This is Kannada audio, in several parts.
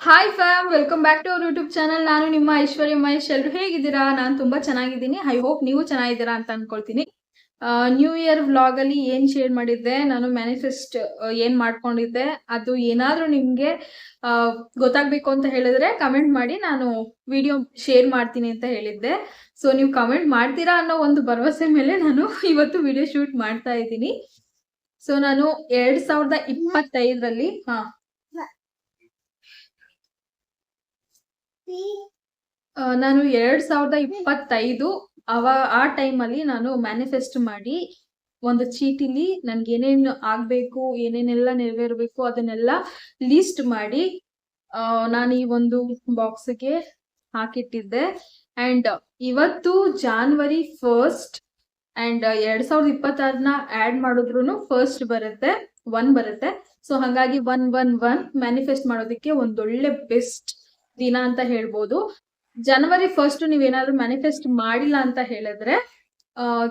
Hi fam welcome back to our YouTube channel ನಾನು ನಿಮ್ಮ ಐಶ್ವರ್ಯ ಮಹೇಶ್. ಎಲ್ಲರೂ ಹೇಗಿದ್ದೀರಾ? ನಾನು ತುಂಬಾ ಚೆನ್ನಾಗಿದ್ದೀನಿ. ಐ ಹೋಪ್ ನೀವು ಚೆನ್ನಾಗಿದ್ದೀರಾ ಅಂತ ಅನ್ಕೊಳ್ತೀನಿ. ನ್ಯೂ ಇಯರ್ ವ್ಲಾಗ್ ಅಲ್ಲಿ ಏನ್ ಶೇರ್ ಮಾಡಿದ್ದೆ? ನಾನು ಮ್ಯಾನಿಫೆಸ್ಟ್ ಏನ್ ಮಾಡ್ಕೊಂಡಿದ್ದೆ? ಅದು ಏನಾದ್ರೂ ನಿಮ್ಗೆ ಗೊತ್ತಾಗ್ಬೇಕು ಅಂತ ಹೇಳಿದ್ರೆ ಕಮೆಂಟ್ ಮಾಡಿ. ನಾನು ವಿಡಿಯೋ ಶೇರ್ ಮಾಡ್ತೀನಿ ಅಂತ ಹೇಳಿದ್ದೆ. ಸೊ ನೀವು ಕಮೆಂಟ್ ಮಾಡ್ತೀರಾ ಅನ್ನೋ ಒಂದು ಭರವಸೆ ಮೇಲೆ ನಾನು ಇವತ್ತು ವಿಡಿಯೋ ಶೂಟ್ ಮಾಡ್ತಾ ಇದ್ದೀನಿ. ಸೊ ನಾನು ಎರಡ್ ಸಾವಿರದ ಇಪ್ಪತ್ತೈದರಲ್ಲಿ, ಹಾ ನಾನು ಎರಡ್ ಸಾವಿರದ ಇಪ್ಪತ್ತೈದು ಅವ, ಆ ಟೈಮಲ್ಲಿ ನಾನು ಮ್ಯಾನಿಫೆಸ್ಟ್ ಮಾಡಿ ಒಂದು ಚೀಟಿಲಿ ನನ್ಗೆ ಏನೇನು ಆಗ್ಬೇಕು, ಏನೇನೆಲ್ಲ ನೆರವೇರ್ಬೇಕು ಅದನ್ನೆಲ್ಲ ಲಿಸ್ಟ್ ಮಾಡಿ ನಾನು ಈ ಒಂದು ಬಾಕ್ಸ್ಗೆ ಹಾಕಿಟ್ಟಿದ್ದೆ. ಅಂಡ್ ಇವತ್ತು ಜಾನ್ವರಿ ಫಸ್ಟ್ ಅಂಡ್ ಎರಡ್ ಸಾವಿರದ ಇಪ್ಪತ್ತಾರನ್ನ ಆಡ್ ಮಾಡಿದ್ರು ಫಸ್ಟ್ ಬರುತ್ತೆ ಒನ್ ಬರುತ್ತೆ. ಸೊ ಹಾಗಾಗಿ ಒನ್ ಒನ್ ಒನ್ ಮ್ಯಾನಿಫೆಸ್ಟ್ ಮಾಡೋದಕ್ಕೆ ಒಂದೊಳ್ಳೆ ಬೆಸ್ಟ್ ದಿನ ಅಂತ ಹೇಳ್ಬೋದು. ಜನವರಿ ಫಸ್ಟ್ ನೀವೇನಾದ್ರೂ ಮ್ಯಾನಿಫೆಸ್ಟ್ ಮಾಡಿಲ್ಲ ಅಂತ ಹೇಳಿದ್ರೆ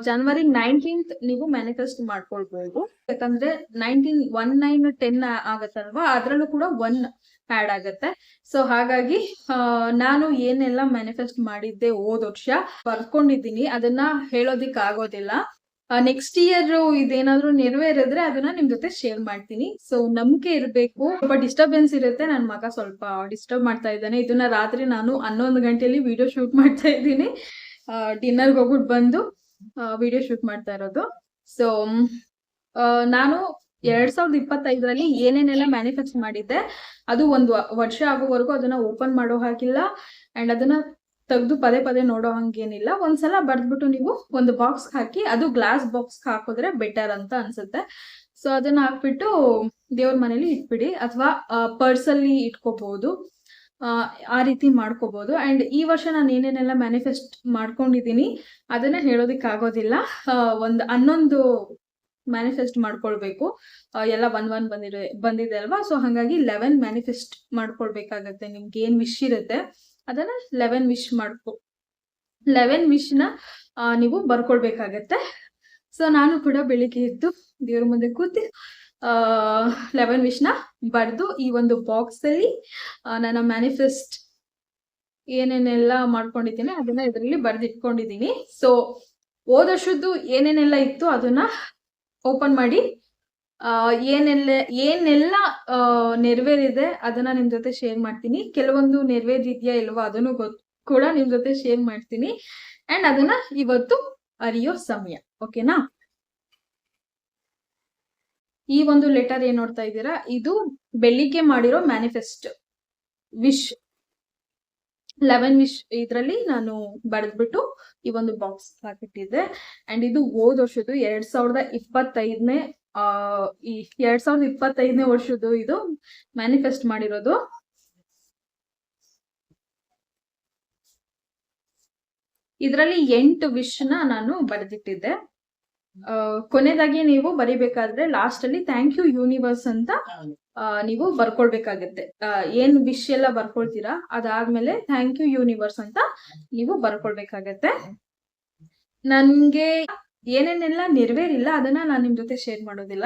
ಜನವರಿ ನೈನ್ಟೀನ್ತ್ ನೀವು ಮ್ಯಾನಿಫೆಸ್ಟ್ ಮಾಡ್ಕೊಳ್ಬಹುದು ಯಾಕಂದ್ರೆ ನೈನ್ಟೀನ್ ಒನ್ ನೈನ್ ಟೆನ್ ಆಗತ್ತಲ್ವಾ? ಅದ್ರಲ್ಲೂ ಕೂಡ ಒನ್ ಆ್ಯಡ್ ಆಗತ್ತೆ. ಸೊ ಹಾಗಾಗಿ ನಾನು ಏನೆಲ್ಲ ಮ್ಯಾನಿಫೆಸ್ಟ್ ಮಾಡಿದ್ದೆ ಹೋದ್ ವರ್ಷ, ಬರ್ಕೊಂಡಿದ್ದೀನಿ. ಅದನ್ನ ಹೇಳೋದಿಕ್ ಆಗೋದಿಲ್ಲ ನೆಕ್ಸ್ಟ್ ಇಯರ್ ಇದೇನಾದ್ರೂ ನೆರವೇರಿದ್ರೆ ಅದನ್ನ ನಿಮ್ ಜೊತೆ ಶೇರ್ ಮಾಡ್ತೀನಿ. ಸೊ ನಂಬಿಕೆ ಇರಬೇಕು ಸ್ವಲ್ಪ ಡಿಸ್ಟರ್ಬೆನ್ಸ್ ಇರುತ್ತೆ ನನ್ನ ಮಗ ಸ್ವಲ್ಪ ಡಿಸ್ಟರ್ಬ್ ಮಾಡ್ತಾ ಇದ್ದಾನೆ. ಇದನ್ನ ರಾತ್ರಿ ನಾನು ಹನ್ನೊಂದು ಗಂಟೆಯಲ್ಲಿ ವಿಡಿಯೋ ಶೂಟ್ ಮಾಡ್ತಾ ಇದ್ದೀನಿ. ಡಿನ್ನರ್ಗೆ ಹೋಗ್ಬಿಟ್ಟು ಬಂದು ವಿಡಿಯೋ ಶೂಟ್ ಮಾಡ್ತಾ ಇರೋದು. ಸೊ ನಾನು ಎರಡ್ ಸಾವಿರದ ಇಪ್ಪತ್ತೈದರಲ್ಲಿ ಏನೇನೆಲ್ಲ ಮ್ಯಾನುಫ್ಯಾಕ್ಚರ್ ಮಾಡಿದ್ದೆ, ಅದು ಒಂದು ವರ್ಷ ಆಗೋವರೆಗೂ ಅದನ್ನ ಓಪನ್ ಮಾಡೋ ಹಾಗಿಲ್ಲ. ಅಂಡ್ ಅದನ್ನ ತೆಗೆದು ಪದೇ ಪದೇ ನೋಡೋ ಹಂಗೇನಿಲ್ಲ. ಒಂದ್ಸಲ ಬರ್ದ್ಬಿಟ್ಟು ನೀವು ಒಂದು ಬಾಕ್ಸ್ ಹಾಕಿ ಅದು ಗ್ಲಾಸ್ ಬಾಕ್ಸ್ ಹಾಕಿದ್ರೆ ಬೆಟರ್ ಅಂತ ಅನ್ಸುತ್ತೆ. ಸೊ ಅದನ್ನ ಹಾಕ್ಬಿಟ್ಟು ದೇವ್ರ ಮನೇಲಿ ಇಟ್ಬಿಡಿ. ಅಥವಾ ಪರ್ಸಲ್ಲಿ ಇಟ್ಕೋಬಹುದು ಆ, ರೀತಿ ಮಾಡ್ಕೋಬಹುದು ಅಂಡ್ ಈ ವರ್ಷ ನಾನು ಏನೇನೆಲ್ಲ ಮ್ಯಾನಿಫೆಸ್ಟ್ ಮಾಡ್ಕೊಂಡಿದ್ದೀನಿ ಅದನ್ನ ಹೇಳೋದಿಕ್ ಆಗೋದಿಲ್ಲ ಆ, ಒಂದ್ ಹನ್ನೊಂದು ಮ್ಯಾನಿಫೆಸ್ಟ್ ಮಾಡ್ಕೊಳ್ಬೇಕು. ಎಲ್ಲ ಒನ್ ಒನ್ ಬಂದಿರೋ ಬಂದಿದೆ ಅಲ್ವಾ? ಸೊ ಹಾಗಾಗಿ ಲೆವೆನ್ ಮ್ಯಾನಿಫೆಸ್ಟ್ ಮಾಡ್ಕೊಳ್ಬೇಕಾಗತ್ತೆ. ನಿಮ್ಗೆ ಏನ್ ವಿಶ್ ಇರುತ್ತೆ. ಅದನ್ನ ಲೆವೆನ್ ವಿಶ್ ಮಾಡ್ಕೊ. ಲೆವೆನ್ ವಿಶ್ನ ನೀವು ಬರ್ಕೊಳ್ಬೇಕಾಗತ್ತೆ ಸೊ, ನಾನು ಕೂಡ ಬೆಳಿಗ್ಗೆ ಎದ್ದು ದೇವ್ರ ಮುಂದೆ ಕೂತಿ ಲೆವೆನ್ ವಿಶ್ನ ಬರೆದು ಈ ಒಂದು ಬಾಕ್ಸ್ ಅಲ್ಲಿ ನನ್ನ ಮ್ಯಾನಿಫೆಸ್ಟ್ ಏನೇನೆಲ್ಲ ಮಾಡ್ಕೊಂಡಿದ್ದೀನಿ ಅದನ್ನ ಇದರಲ್ಲಿ ಬರೆದಿಟ್ಕೊಂಡಿದ್ದೀನಿ. ಸೊ ಓದೋಷದ್ದು ಏನೇನೆಲ್ಲ ಇತ್ತು ಅದನ್ನ ಓಪನ್ ಮಾಡಿ ಏನೆಲ್ಲ ಏನೆಲ್ಲ ನೆರವೇರಿದೆ ಅದನ್ನ ನಿಮ್ ಜೊತೆ ಶೇರ್ ಮಾಡ್ತೀನಿ. ಕೆಲವೊಂದು ನೆರವೇರಿದ್ಯಾ ಇಲ್ವಾ ಅದನ್ನು ಗೊತ್, ಕೂಡ ನಿಮ್ ಜೊತೆ ಶೇರ್ ಮಾಡ್ತೀನಿ. ಅಂಡ್ ಅದನ್ನ ಇವತ್ತು ಅರಿಯೋ ಸಮಯ ಓಕೆನಾ ಈ ಒಂದು ಲೆಟರ್ ಏನ್ ನೋಡ್ತಾ ಇದ್ದೀರಾ? ಇದು ಬೆಳಿಗ್ಗೆ ಮಾಡಿರೋ ಮ್ಯಾನಿಫೆಸ್ಟ್ ವಿಶ್ ಲೆವೆನ್ ವಿಶ್ ಇದ್ರಲ್ಲಿ ನಾನು ಬರೆದ್ಬಿಟ್ಟು ಈ ಒಂದು ಬಾಕ್ಸ್ ಹಾಕಿಟ್ಟಿದ್ದೆ. ಅಂಡ್ ಇದು ಹೋದ ವರ್ಷದ್ದು ಎರಡ್ ಸಾವಿರದ ಇಪ್ಪತ್ತೈದನೇ ಈ ಎರಡ್ ಸಾವಿರದ ಇಪ್ಪತ್ತೈದನೇ ವರ್ಷದ್ದು ಇದು ಮ್ಯಾನಿಫೆಸ್ಟ್ ಮಾಡಿರೋದು. ಇದರಲ್ಲಿ ಎಂಟು ವಿಶ್ನ ನಾನು ಬರೆದಿಟ್ಟಿದ್ದೆ. ಕೊನೆದಾಗಿ ನೀವು ಬರಿಬೇಕಾದ್ರೆ ಲಾಸ್ಟ್ ಅಲ್ಲಿ ಥ್ಯಾಂಕ್ ಯು ಯೂನಿವರ್ಸ್ ಅಂತ ನೀವು ಬರ್ಕೊಳ್ಬೇಕಾಗತ್ತೆ. ಏನ್ ವಿಶ್ ಎಲ್ಲ ಬರ್ಕೊಳ್ತೀರಾ ಅದಾದ್ಮೇಲೆ ಥ್ಯಾಂಕ್ ಯು ಯೂನಿವರ್ಸ್ ಅಂತ ನೀವು ಬರ್ಕೊಳ್ಬೇಕಾಗತ್ತೆ. ನನ್ಗೆ ಏನೇನೆಲ್ಲ ನೆರವೇರಿಲ್ಲ ಅದನ್ನ ನಾನು ನಿಮ್ ಜೊತೆ ಶೇರ್ ಮಾಡೋದಿಲ್ಲ.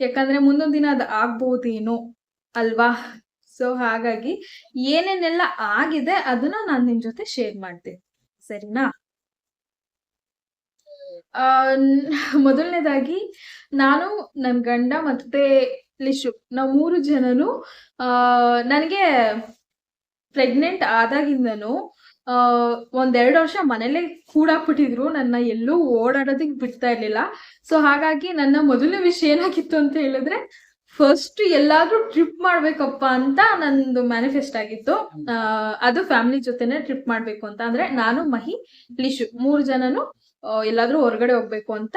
ಯಾಕಂದ್ರೆ ಮುಂದೊಂದು ದಿನ ಅದು ಆಗ್ಬಹುದೇನು ಅಲ್ವಾ? ಸೊ ಹಾಗಾಗಿ ಏನೇನೆಲ್ಲ ಆಗಿದೆ ಅದನ್ನ ನಾನು ನಿಮ್ ಜೊತೆ ಶೇರ್ ಮಾಡ್ತೀನಿ ಸರಿನಾ? ಆ, ಮೊದಲನೇದಾಗಿ ನಾನು ನನ್ ಗಂಡ ಮತ್ತೆ ಲಿಶು ನಾವು ಮೂರು ಜನನು ಆ ನನಗೆ ಪ್ರೆಗ್ನೆಂಟ್ ಆದಾಗಿಂದನು ಒಂದೆರಡು ವರ್ಷ ಮನೇಲೆ ಕೂಡಾಕ್ಬಿಟ್ಟಿದ್ರು. ನನ್ನ ಎಲ್ಲೂ ಓಡಾಡೋದಕ್ಕೆ ಬಿಡ್ತಾ ಇರ್ಲಿಲ್ಲ. ಸೊ ಹಾಗಾಗಿ ನನ್ನ ಮೊದಲನೇ ವಿಷಯ ಏನಾಗಿತ್ತು ಅಂತ ಹೇಳಿದ್ರೆ ಫಸ್ಟ್ ಎಲ್ಲಾದ್ರೂ ಟ್ರಿಪ್ ಮಾಡ್ಬೇಕಪ್ಪ ಅಂತ ನಂದು ಮ್ಯಾನಿಫೆಸ್ಟ್ ಆಗಿತ್ತು. ಅದು ಫ್ಯಾಮಿಲಿ ಜೊತೆನೆ ಟ್ರಿಪ್ ಮಾಡ್ಬೇಕು ಅಂತ. ಅಂದ್ರೆ ನಾನು, ಮಹಿ, ಲಿಶು ಮೂರು ಜನನು ಎಲ್ಲಾದ್ರೂ ಹೊರಗಡೆ ಹೋಗ್ಬೇಕು ಅಂತ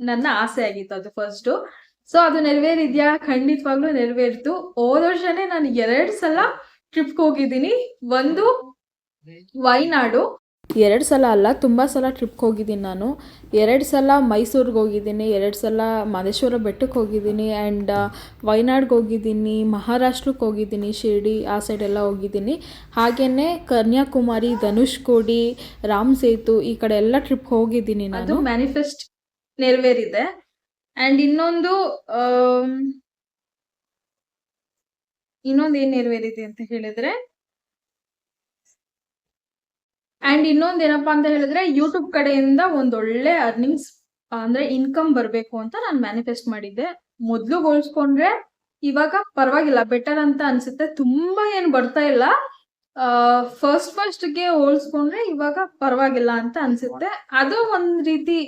ನನ್ನ ಆಸೆ ಆಗಿತ್ತು ಅದು ಫಸ್ಟ್ ಸೊ ಅದು ನೆರವೇರಿದ್ಯಾ? ಖಂಡಿತವಾಗ್ಲೂ ನೆರವೇರಿತು. ಹೋದ ವರ್ಷನೇ ನಾನು ಎರಡ್ ಸಲ ಟ್ರಿಪ್ಗೆ ಹೋಗಿದ್ದೀನಿ. ಒಂದು ವೈನಾಡು. ಎರಡು ಸಲ ಅಲ್ಲ ತುಂಬ ಸಲ ಟ್ರಿಪ್ಗೆ ಹೋಗಿದ್ದೀನಿ ನಾನು. ಎರಡು ಸಲ ಮೈಸೂರಿಗೆ ಹೋಗಿದ್ದೀನಿ ಎರಡು ಸಲ ಮಾದೇಶ್ವರ ಬೆಟ್ಟಕ್ಕೆ ಹೋಗಿದ್ದೀನಿ ಆ್ಯಂಡ್ ವಯನಾಡ್ಗೆ ಹೋಗಿದ್ದೀನಿ ಮಹಾರಾಷ್ಟ್ರಕ್ಕೆ ಹೋಗಿದ್ದೀನಿ ಶಿರ್ಡಿ ಆ ಸೈಡ್ ಎಲ್ಲ ಹೋಗಿದ್ದೀನಿ. ಹಾಗೆಯೇ ಕನ್ಯಾಕುಮಾರಿ ಧನುಷ್ಕೋಡಿ ರಾಮ್ ಸೇತು ಈ ಕಡೆ ಎಲ್ಲ ಟ್ರಿಪ್ಗೆ ಹೋಗಿದ್ದೀನಿ ನಾನು. ಮ್ಯಾನಿಫೆಸ್ಟ್ ನೆರವೇರಿದೆ. ಅಂಡ್ ಇನ್ನೊಂದು ಇನ್ನೊಂದು ಏನ್ ನೆರವೇರಿದೆ ಅಂತ ಹೇಳಿದ್ರೆ ಅಂಡ್ ಇನ್ನೊಂದ್ ಏನಪ್ಪಾ ಅಂತ ಹೇಳಿದ್ರೆ ಯೂಟ್ಯೂಬ್ ಕಡೆಯಿಂದ ಒಂದೊಳ್ಳೆ ಅರ್ನಿಂಗ್ಸ್ ಅಂದ್ರೆ ಇನ್ಕಮ್ ಬರ್ಬೇಕು ಅಂತ ನಾನು ಮ್ಯಾನಿಫೆಸ್ಟ್ ಮಾಡಿದ್ದೆ. ಮೊದ್ಲು ಹೋಲ್ಸ್ಕೊಂಡ್ರೆ ಇವಾಗ ಪರವಾಗಿಲ್ಲ ಬೆಟರ್ ಅಂತ ಅನ್ಸುತ್ತೆ. ತುಂಬಾ ಏನ್ ಬರ್ತಾ ಇಲ್ಲ. ಫಸ್ಟ್ ಫಸ್ಟ್ಗೆ ಹೋಲ್ಸ್ಕೊಂಡ್ರೆ ಇವಾಗ ಪರವಾಗಿಲ್ಲ ಅಂತ ಅನ್ಸುತ್ತೆ. ಅದು ಒಂದ್ ರೀತಿ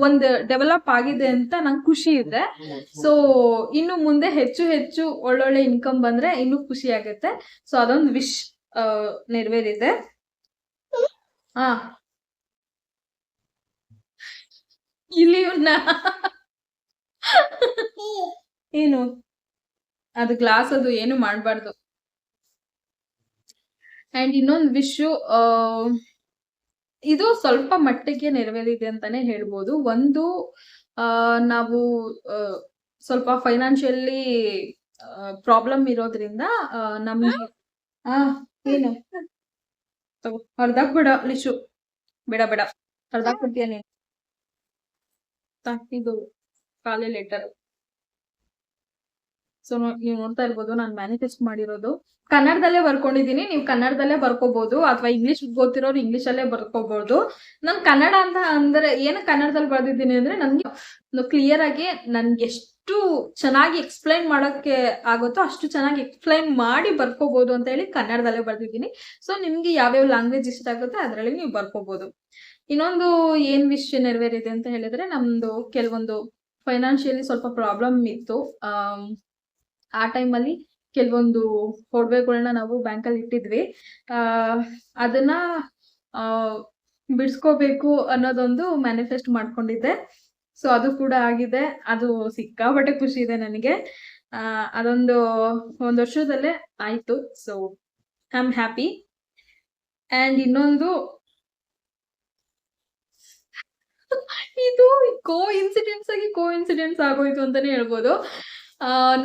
ಒಂದ್ ಡೆವಲಪ್ ಆಗಿದೆ ಅಂತ ನಂಗೆ ಖುಷಿ ಇದೆ. ಸೊ ಇನ್ನು ಮುಂದೆ ಹೆಚ್ಚು ಹೆಚ್ಚು ಒಳ್ಳೊಳ್ಳೆ ಇನ್ಕಮ್ ಬಂದ್ರೆ ಇನ್ನೂ ಖುಷಿ ಆಗುತ್ತೆ. ಸೊ ಅದೊಂದು ವಿಶ್ ನೆರವೇರಿದೆ. ಇಲ್ಲಿ ಏನು? ಅದು ಗ್ಲಾಸ್ ಅದು ಏನು ಮಾಡಬಾರ್ದು. ಅಂಡ್ ಇನ್ನೊಂದು ವಿಶು ಇದು ಸ್ವಲ್ಪ ಮಟ್ಟಿಗೆ ನೆರವೇರಿದೆ ಅಂತಾನೆ ಹೇಳ್ಬೋದು. ಒಂದು ಆ, ನಾವು ಆ, ಸ್ವಲ್ಪ ಫೈನಾನ್ಷಿಯಲಿ ಪ್ರಾಬ್ಲಮ್ ಇರೋದ್ರಿಂದ ಆ, ನಮ್ಗೆ ಆ ಏನು? ತಗೋ. ಅರ್ಧ ಬಿಡ ಲಿಶು. ಬೇಡ ಬೇಡ. ಅರ್ಧ ಕೊಡ್ತೀಯ ನೀನು? ಇದು ಕಾಲೇ ಲೆಟರ್ ಸೊ ನೀವು ನೋಡ್ತಾ ಇರ್ಬೋದು, ನಾನು ಮ್ಯಾನಿಫೆಸ್ಟ್ ಮಾಡಿರೋದು. ಕನ್ನಡದಲ್ಲೇ ಬರ್ಕೊಂಡಿದ್ದೀನಿ ನೀವು ಕನ್ನಡದಲ್ಲೇ ಬರ್ಕೋಬಹುದು ಅಥವಾ ಇಂಗ್ಲಿಷ್ ಗೊತ್ತಿರೋರು ಇಂಗ್ಲಿಷ್ ಅಲ್ಲೇ ಬರ್ಕೋಬಹುದು ನಾನು ಕನ್ನಡ ಅಂತ ಅಂದ್ರೆ, ಏನು ಕನ್ನಡದಲ್ಲಿ ಬರ್ದಿದ್ದೀನಿ ಅಂದ್ರೆ ನನ್ಗೆ ಕ್ಲಿಯರ್ ಆಗಿ ನನ್ಗೆ ಎಷ್ಟು ಚೆನ್ನಾಗಿ ಎಕ್ಸ್ಪ್ಲೈನ್ ಮಾಡೋಕ್ಕೆ ಆಗುತ್ತೋ ಅಷ್ಟು ಚೆನ್ನಾಗಿ ಎಕ್ಸ್ಪ್ಲೈನ್ ಮಾಡಿ ಬರ್ಕೋಬಹುದು ಅಂತ ಹೇಳಿ ಕನ್ನಡದಲ್ಲೇ ಬರ್ದಿದ್ದೀನಿ. ಸೊ ನಿಮ್ಗೆ ಯಾವ್ಯಾವ ಲ್ಯಾಂಗ್ವೇಜ್ ಇಷ್ಟ ಆಗುತ್ತೆ ಅದರಲ್ಲಿ ನೀವು ಬರ್ಕೋಬಹುದು ಇನ್ನೊಂದು ಏನ್ ವಿಷಯ ನೆರವೇರಿದೆ ಅಂತ ಹೇಳಿದ್ರೆ, ನಮ್ದು ಕೆಲವೊಂದು ಫೈನಾನ್ಷಿಯಲಿ ಸ್ವಲ್ಪ ಪ್ರಾಬ್ಲಮ್ ಇತ್ತು. ಆ ಟೈಮಲ್ಲಿ ಕೆಲವೊಂದು ಒಡವೆಗಳನ್ನ ನಾವು ಬ್ಯಾಂಕಲ್ಲಿ ಇಟ್ಟಿದ್ವಿ. ಆ, ಅದನ್ನ ಬಿಡಿಸ್ಕೋಬೇಕು ಅನ್ನೋದೊಂದು ಮ್ಯಾನಿಫೆಸ್ಟ್ ಮಾಡ್ಕೊಂಡಿದ್ದೆ. ಸೊ ಅದು ಕೂಡ ಆಗಿದೆ. ಅದು ಸಿಕ್ಕಾಪಟ್ಟೆ ಖುಷಿ ಇದೆ ನನಗೆ. ಅದೊಂದು ಒಂದು ವರ್ಷದಲ್ಲೇ ಆಯ್ತು. So I am happy and ಇನ್ನೊಂದು, ಇದು ಕೋ ಇನ್ಸಿಡೆಂಟ್ಸ್ ಆಗಿ ಕೋ ಇನ್ಸಿಡೆಂಟ್ಸ್ ಆಗೋಯ್ತು ಅಂತಾನೆ ಹೇಳ್ಬೋದು.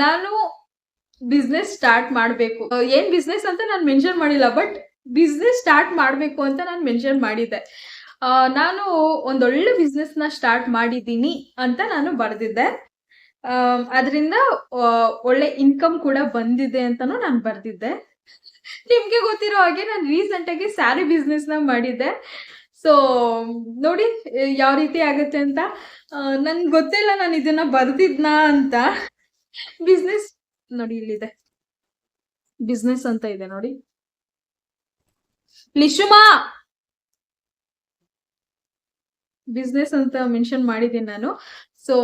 ನಾನು ಬಿಸ್ನೆಸ್ ಸ್ಟಾರ್ಟ್ ಮಾಡಬೇಕು. ಏನ್ ಬಿಸ್ನೆಸ್ ಅಂತ ನಾನು ಮೆನ್ಷನ್ ಮಾಡಿಲ್ಲ ಬಟ್ ಬಿಸ್ನೆಸ್ ಸ್ಟಾರ್ಟ್ ಮಾಡಬೇಕು ಅಂತ ನಾನು ಮೆನ್ಷನ್ ಮಾಡಿದ್ದೆ. ನಾನು ಒಂದೊಳ್ಳೆ ನ ಸ್ಟಾರ್ಟ್ ಮಾಡಿದ್ದೀನಿ ಅಂತ ನಾನು ಬರೆದಿದ್ದೆ. ಅದರಿಂದ ಒಳ್ಳೆ ಇನ್ಕಮ್ ಕೂಡ ಬಂದಿದೆ ಅಂತಾನು ನಾನು ಬರೆದಿದ್ದೆ. ನಿಮ್ಗೆ ಗೊತ್ತಿರೋ ಹಾಗೆ ನಾನು ರೀಸೆಂಟ್ ಆಗಿ ಸ್ಯಾರಿ ಬಿಸ್ನೆಸ್ನ ಮಾಡಿದ್ದೆ. ಸೊ ನೋಡಿ, ಯಾವ ರೀತಿ ಆಗುತ್ತೆ ಅಂತ. ನನ್ಗೆ ಗೊತ್ತಿಲ್ಲ ನಾನು ಇದನ್ನ ಬರ್ದಿದ್ನಾ ಅಂತ. ಬಿಸ್ನೆಸ್ ನೋಡಿ ಇಲ್ಲಿದೆ. ಬಿಸ್ನೆಸ್ ಅಂತ ಇದೆ ನೋಡಿ. ಲಿಶುಮಾ! ಬಿಸ್ನೆಸ್ ಅಂತ ಮೆನ್ಷನ್ ಮಾಡಿದ್ದೀನಿ ನಾನು. ಸೊ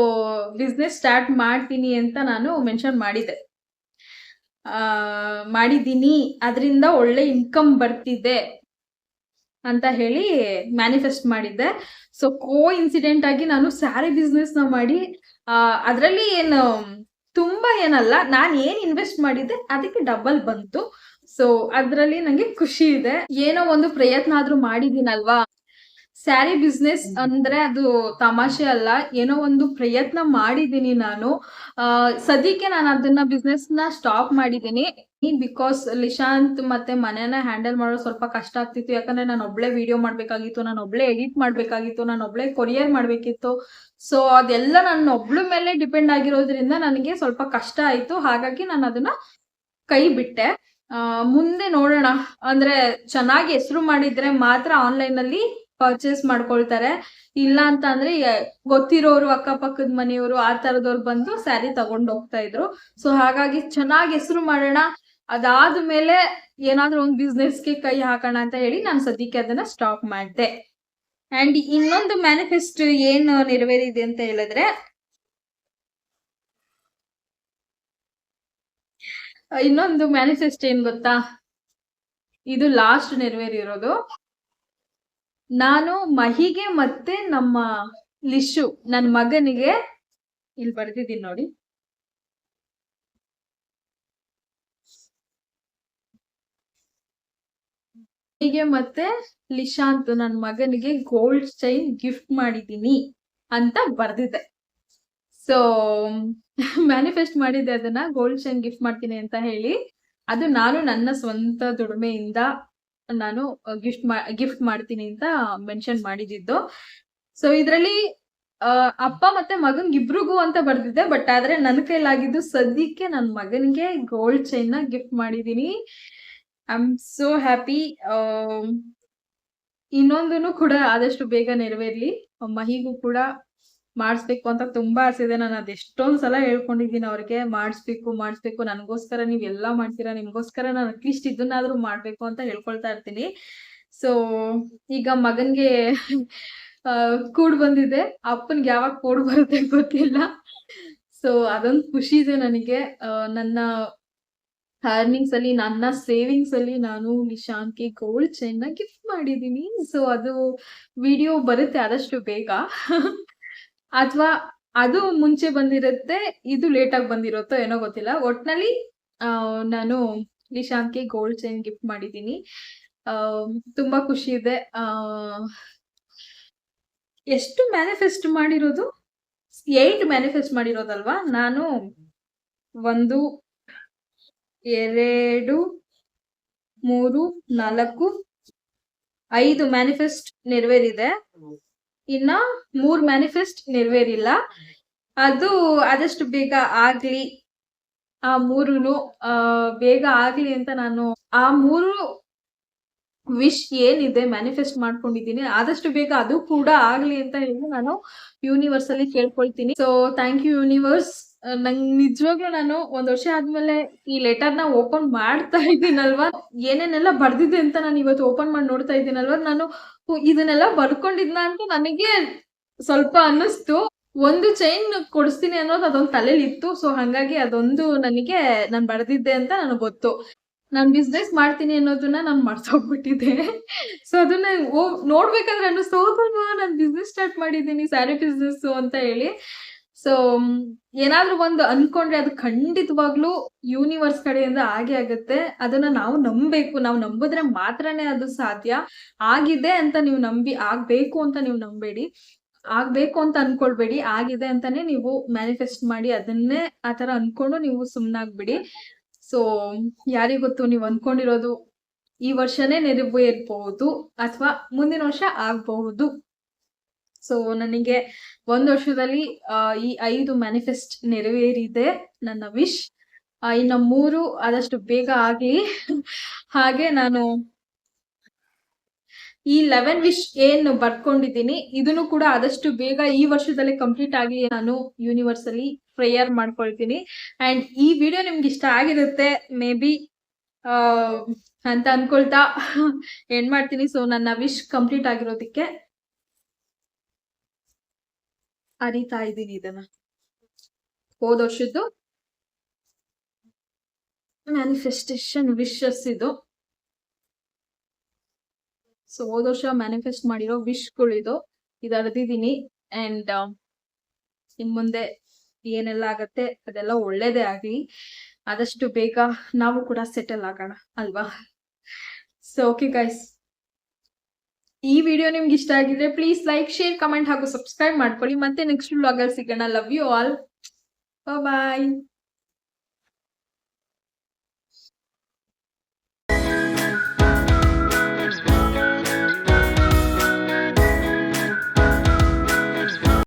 ಬಿಸ್ನೆಸ್ ಸ್ಟಾರ್ಟ್ ಮಾಡ್ತೀನಿ ಅಂತ ನಾನು ಮೆನ್ಷನ್ ಮಾಡಿದ್ದೆ ಮಾಡಿದ್ದೀನಿ, ಅದರಿಂದ ಒಳ್ಳೆ ಇನ್ಕಮ್ ಬರ್ತಿದೆ ಅಂತ ಹೇಳಿ ಮ್ಯಾನಿಫೆಸ್ಟ್ ಮಾಡಿದ್ದೆ. ಸೊ ಕೋ ಇನ್ಸಿಡೆಂಟ್ ಆಗಿ ನಾನು ಸ್ಯಾರಿ ಬಿಸ್ನೆಸ್ನ ಮಾಡಿ ಅದರಲ್ಲಿ ಏನು ತುಂಬಾ ಏನಲ್ಲ, ನಾನು ಏನ್ ಇನ್ವೆಸ್ಟ್ ಮಾಡಿದ್ದೆ ಅದಕ್ಕೆ ಡಬಲ್ ಬಂತು. ಸೊ ಅದ್ರಲ್ಲಿ ನಂಗೆ ಖುಷಿ ಇದೆ. ಏನೋ ಒಂದು ಪ್ರಯತ್ನ ಆದ್ರೂ ಮಾಡಿದ್ದೀನಲ್ವಾ ಸ್ಯಾರಿ ಬಿಸ್ನೆಸ್ ಅಂದ್ರೆ ಅದು ತಮಾಷೆ ಅಲ್ಲ. ಏನೋ ಒಂದು ಪ್ರಯತ್ನ ಮಾಡಿದ್ದೀನಿ ನಾನು. ಆ, ಸದ್ಯಕ್ಕೆ ನಾನು ಅದನ್ನ ಬಿಸ್ನೆಸ್ನ ಸ್ಟಾಪ್ ಮಾಡಿದ್ದೀನಿ. ಬಿಕಾಸ್ ಲಿಶಾಂತ್ ಮತ್ತೆ ಮನೆನ ಹ್ಯಾಂಡಲ್ ಮಾಡೋದು ಸ್ವಲ್ಪ ಕಷ್ಟ ಆಗ್ತಿತ್ತು. ಯಾಕಂದ್ರೆ ನಾನು ಒಬ್ಳೆ ವಿಡಿಯೋ ಮಾಡ್ಬೇಕಾಗಿತ್ತು ನಾನು ಒಬ್ಳೆ ಎಡಿಟ್ ಮಾಡ್ಬೇಕಾಗಿತ್ತು ನಾನು ಒಬ್ಳೆ ಕೊರಿಯರ್ ಮಾಡ್ಬೇಕಿತ್ತು. ಸೊ ಅದೆಲ್ಲ ನನ್ನ ಒಬ್ಳು ಮೇಲೆ ಡಿಪೆಂಡ್ ಆಗಿರೋದ್ರಿಂದ ನನಗೆ ಸ್ವಲ್ಪ ಕಷ್ಟ ಆಯ್ತು. ಹಾಗಾಗಿ ನಾನು ಅದನ್ನ ಕೈ ಬಿಟ್ಟೆ. ಆ, ಮುಂದೆ ನೋಡೋಣ. ಅಂದ್ರೆ ಚೆನ್ನಾಗಿ ಹೆಸರು ಮಾಡಿದ್ರೆ ಮಾತ್ರ ಆನ್ಲೈನ್ ಅಲ್ಲಿ ಪರ್ಚೇಸ್ ಮಾಡ್ಕೊಳ್ತಾರೆ. ಇಲ್ಲ ಅಂತ ಅಂದ್ರೆ ಗೊತ್ತಿರೋರು ಅಕ್ಕಪಕ್ಕದ ಮನೆಯವರು ಆ ತರದವ್ರು ಬಂದು ಸ್ಯಾರಿ ತಗೊಂಡ್ ಹೋಗ್ತಾ ಇದ್ರು. ಸೊ ಹಾಗಾಗಿ ಚೆನ್ನಾಗಿ ಹೆಸರು ಮಾಡೋಣ. ಅದಾದ ಮೇಲೆ ಏನಾದ್ರೂ ಒಂದು ಬಿಸ್ನೆಸ್ಗೆ ಕೈ ಹಾಕೋಣ ಅಂತ ಹೇಳಿ ನಾನು ಸದ್ಯಕ್ಕೆ ಅದನ್ನ ಸ್ಟಾಪ್ ಮಾಡಿದೆ. ಅಂಡ್ ಇನ್ನೊಂದು ಮ್ಯಾನಿಫೆಸ್ಟ್ ಏನ್ ನೆರವೇರಿದೆ ಅಂತ ಹೇಳಿದ್ರೆ, ಇನ್ನೊಂದು ಮ್ಯಾನಿಫೆಸ್ಟ್ ಏನ್ ಗೊತ್ತಾ? ಇದು ಲಾಸ್ಟ್ ನೆರವೇರಿರೋದು. ನಾನು ಮಹಿಗೆ ಮತ್ತೆ ನಮ್ಮ ಲಿಶು ನನ್ನ ಮಗನಿಗೆ, ಇಲ್ಲಿ ಬರ್ದಿದ್ದೀನಿ ನೋಡಿ. ಮಹಿಗೆ ಮತ್ತೆ ಲಿಶಾಂತ್ ನನ್ನ ಮಗನಿಗೆ ಗೋಲ್ಡ್ ಚೈನ್ ಗಿಫ್ಟ್ ಮಾಡಿದ್ದೀನಿ ಅಂತ ಬರ್ದಿದೆ. ಸೊ ಮ್ಯಾನಿಫೆಸ್ಟ್ ಮಾಡಿದ್ದೆ ಅದನ್ನ ಗೋಲ್ಡ್ ಚೈನ್ ಗಿಫ್ಟ್ ಮಾಡ್ತೀನಿ ಅಂತ ಹೇಳಿ. ಅದು ನಾನು ನನ್ನ ಸ್ವಂತ ದುಡಿಮೆಯಿಂದ ನಾನು ಗಿಫ್ಟ್ ಗಿಫ್ಟ್ ಮಾಡ್ತೀನಿ ಅಂತ ಮೆನ್ಷನ್ ಮಾಡಿದ್ದು. ಸೊ ಇದರಲ್ಲಿ ಅಪ್ಪ ಮತ್ತೆ ಮಗನ್ ಇಬ್ರಿಗೂ ಅಂತ ಬರ್ದಿದ್ದೆ ಬಟ್ ಆದ್ರೆ ನನ್ನ ಕೈಲಾಗಿದ್ದು ಸದ್ಯಕ್ಕೆ ನನ್ನ ಮಗನಿಗೆ ಗೋಲ್ಡ್ ಚೈನ್ನ ಗಿಫ್ಟ್ ಮಾಡಿದೀನಿ ಐ ಆಮ್ ಸೋ ಹ್ಯಾಪಿ ಇನ್ನೊಂದನ್ನು ಕೂಡ ಆದಷ್ಟು ಬೇಗ ನೆರವೇರ್ಲಿ. ಮಹಿಗೂ ಕೂಡ ಮಾಡಿಸ್ಬೇಕು ಅಂತ ತುಂಬಾ ಆಸೆ ಇದೆ. ನಾನು ಅದೆಷ್ಟೊಂದು ಸಲ ಹೇಳ್ಕೊಂಡಿದ್ದೀನಿ ಅವ್ರಿಗೆ. ಮಾಡಿಸ್ಬೇಕು ಮಾಡಿಸ್ಬೇಕು. ನನಗೋಸ್ಕರ ನೀವು ಎಲ್ಲ ಮಾಡ್ತೀರಾ? ನಿಮ್ಗೋಸ್ಕರ ನಾನು ಅಟ್ಲೀಸ್ಟ್ ಇದನ್ನಾದ್ರೂ ಮಾಡ್ಬೇಕು ಅಂತ ಹೇಳ್ಕೊಳ್ತಾ ಇರ್ತೀನಿ. ಸೊ ಈಗ ಮಗನ್ಗೆ ಕೂಡ್ ಬಂದಿದೆ. ಅಪ್ಪನ್ಗೆ ಯಾವಾಗ ಕೂಡ್ ಬರುತ್ತೆ ಗೊತ್ತಿಲ್ಲ. ಸೊ ಅದೊಂದು ಖುಷಿ ಇದೆ ನನಗೆ. ನನ್ನ ಅರ್ನಿಂಗ್ಸ್ ಅಲ್ಲಿ, ನನ್ನ ಸೇವಿಂಗ್ಸ್ ಅಲ್ಲಿ ನಾನು ನಿಶಾಂತ್ಗೆ ಗೋಲ್ಡ್ ಚೈನ್ ಗಿಫ್ಟ್ ಮಾಡಿದೀನಿ ಸೊ ಅದು ವಿಡಿಯೋ ಬರುತ್ತೆ ಆದಷ್ಟು ಬೇಗ. ಅಥವಾ ಅದು ಮುಂಚೆ ಬಂದಿರುತ್ತೆ, ಇದು ಲೇಟ್ ಆಗಿ ಬಂದಿರುತ್ತೋ ಏನೋ ಗೊತ್ತಿಲ್ಲ. ಒಟ್ನಲ್ಲಿ ನಾನು ನಿಶಾಂತ್ಗೆ ಗೋಲ್ಡ್ ಚೈನ್ ಗಿಫ್ಟ್ ಮಾಡಿದ್ದೀನಿ. ತುಂಬಾ ಖುಷಿ ಇದೆ. ಎಷ್ಟು ಮ್ಯಾನಿಫೆಸ್ಟ್ ಮಾಡಿರೋದು? ಏಟ್ ಮ್ಯಾನಿಫೆಸ್ಟ್ ಮಾಡಿರೋದಲ್ವಾ? ನಾನು ಒಂದು, ಎರಡು, ಮೂರು, ನಾಲ್ಕು, ಐದು ಮ್ಯಾನಿಫೆಸ್ಟ್ ನೆರವೇರಿದೆ. ಇನ್ನ ಮೂರ್ ಮ್ಯಾನಿಫೆಸ್ಟ್ ನೆರವೇರಿಲ್ಲ. ಅದು ಆದಷ್ಟು ಬೇಗ ಆಗ್ಲಿ. ಆ ಮೂರುನು ಬೇಗ ಆಗ್ಲಿ ಅಂತ ನಾನು ಆ ಮೂರು ವಿಶ್ ಏನಿದೆ ಮ್ಯಾನಿಫೆಸ್ಟ್ ಮಾಡ್ಕೊಂಡಿದ್ದೀನಿ. ಆದಷ್ಟು ಬೇಗ ಅದು ಕೂಡ ಆಗ್ಲಿ ಅಂತ ಹೇಳಿ ನಾನು ಯೂನಿವರ್ಸ್ ಅಲ್ಲಿ ಕೇಳ್ಕೊಳ್ತೀನಿ. ಸೊ ಥ್ಯಾಂಕ್ ಯು ಯೂನಿವರ್ಸ್ ನಂಗೆ ನಿಜವಾಗ್ಲೂ ನಾನು ಒಂದ್ ವರ್ಷ ಆದ್ಮೇಲೆ ಈ ಲೆಟರ್ನ ಓಪನ್ ಮಾಡ್ತಾ ಇದ್ದೀನಲ್ವಾ? ಏನೇನೆಲ್ಲ ಬರ್ದಿದೆ ಅಂತ ನಾನು ಇವತ್ತು ಓಪನ್ ಮಾಡಿ ನೋಡ್ತಾ ಇದ್ದೀನಲ್ವಾ? ನಾನು ಇದನ್ನೆಲ್ಲ ಬರ್ಕೊಂಡಿದ್ನ ಅಂತ ನನಗೆ ಸ್ವಲ್ಪ ಅನ್ನಿಸ್ತು. ಒಂದು ಚೈನ್ ಕೊಡಿಸ್ತೀನಿ ಅನ್ನೋದು ಅದೊಂದು ತಲೆಲಿ ಇತ್ತು. ಸೊ, ಹಂಗಾಗಿ ಅದೊಂದು ನನಗೆ ನಾನು ಬರ್ದಿದ್ದೆ ಅಂತ ನನಗೆ ಗೊತ್ತು. ನಾನು ಬಿಸ್ನೆಸ್ ಮಾಡ್ತೀನಿ ಅನ್ನೋದನ್ನ ನಾನು ಮರ್ತೋಗ್ಬಿಟ್ಟಿದ್ದೆ ಸೊ ಅದನ್ನ ಓ, ನೋಡ್ಬೇಕಾದ್ರೆ ಅನ್ನಿಸ್ತು. ನಾನು ಬಿಸ್ನೆಸ್ ಸ್ಟಾರ್ಟ್ ಮಾಡಿದ್ದೀನಿ ಸ್ಯಾರಿ ಬಿಸ್ನೆಸ್ ಅಂತ ಹೇಳಿ. ಸೊ ಏನಾದ್ರೂ ಒಂದು ಅನ್ಕೊಂಡ್ರೆ ಅದು ಖಂಡಿತವಾಗ್ಲೂ ಯೂನಿವರ್ಸ್ ಕಡೆಯಿಂದ ಆಗೇ ಆಗುತ್ತೆ. ಅದನ್ನ ನಾವು ನಂಬಬೇಕು. ನಾವು ನಂಬಿದ್ರೆ ಮಾತ್ರನೇ ಅದು ಸಾಧ್ಯ. ಆಗಿದೆ ಅಂತ ನೀವು ನಂಬಿ, ಆಗ್ಬೇಕು ಅಂತ ನೀವು ನಂಬೇಡಿ. ಆಗ್ಬೇಕು ಅಂತ ಅನ್ಕೊಳ್ಬೇಡಿ. ಆಗಿದೆ ಅಂತಾನೆ ನೀವು ಮ್ಯಾನಿಫೆಸ್ಟ್ ಮಾಡಿ ಅದನ್ನೇ ಆತರ ಅನ್ಕೊಂಡು ನೀವು ಸುಮ್ನಾಗ್ಬಿಡಿ. ಸೊ ಯಾರಿಗ್ ಗೊತ್ತು? ನೀವು ಅನ್ಕೊಂಡಿರೋದು ಈ ವರ್ಷನೇ ನೆರವೇರ್ಬಹುದು ಅಥವಾ ಮುಂದಿನ ವರ್ಷ ಆಗ್ಬಹುದು. ಸೊ ನನಗೆ ಒಂದು ವರ್ಷದಲ್ಲಿ ಈ ಐದು ಮ್ಯಾನಿಫೆಸ್ಟ್ ನೆರವೇರಿದೆ ನನ್ನ ವಿಶ್ ಇನ್ನ ಮೂರು ಆದಷ್ಟು ಬೇಗ ಆಗಲಿ. ಹಾಗೆ ನಾನು ಈ ಲೆವೆನ್ ವಿಶ್ ಏನು ಬರ್ಕೊಂಡಿದ್ದೀನಿ, ಇದನ್ನು ಕೂಡ ಆದಷ್ಟು ಬೇಗ ಈ ವರ್ಷದಲ್ಲಿ ಕಂಪ್ಲೀಟ್ ಆಗಿ ನಾನು ಯೂನಿವರ್ಸ್ ಅಲ್ಲಿ ಪ್ರೇಯರ್ ಮಾಡ್ಕೊಳ್ತೀನಿ. ಅಂಡ್ ಈ ವಿಡಿಯೋ ನಿಮ್ಗೆ ಇಷ್ಟ ಆಗಿರುತ್ತೆ ಮೇ ಬಿ ಅಂತ ಅನ್ಕೊಳ್ತಾ ಏನ್ ಮಾಡ್ತೀನಿ. ಸೊ ನನ್ನ ವಿಶ್ ಕಂಪ್ಲೀಟ್ ಆಗಿರೋದಕ್ಕೆ ಅರಿತಾ ಇದ್ದೀನಿ ಇದನ್ನ. ಹೋದ ವರ್ಷದ್ದು ಮ್ಯಾನಿಫೆಸ್ಟೇಷನ್ ವಿಶಸ್ ಇದು. ಸೊ ಹೋದ ವರ್ಷ ಮ್ಯಾನಿಫೆಸ್ಟ್ ಮಾಡಿರೋ ವಿಶ್ಗಳಿದು ಇದು. ಇದು ಅರ್ದಿದ್ದೀನಿ. ಅಂಡ್ ಇನ್ ಮುಂದೆ ಏನೆಲ್ಲ ಆಗತ್ತೆ ಅದೆಲ್ಲ ಒಳ್ಳೇದೇ ಆಗ್ಲಿ. ಆದಷ್ಟು ಬೇಗ ನಾವು ಕೂಡ ಸೆಟಲ್ ಆಗೋಣ, ಅಲ್ವಾ? ಸೊ ಓಕೆ ಗೈಸ್ ಈ ವಿಡಿಯೋ ನಿಮ್ಗೆ ಇಷ್ಟ ಆಗಿದ್ರೆ ಪ್ಲೀಸ್ ಲೈಕ್ ಶೇರ್ ಕಮೆಂಟ್ ಹಾಗೂ ಸಬ್ಸ್ಕ್ರೈಬ್ ಮಾಡ್ಕೊಳ್ಳಿ. ಮತ್ತೆ ನೆಕ್ಸ್ಟ್ ವ್ಲಾಗಲ್ಲಿ ಸಿಗೋಣ. Love you all bye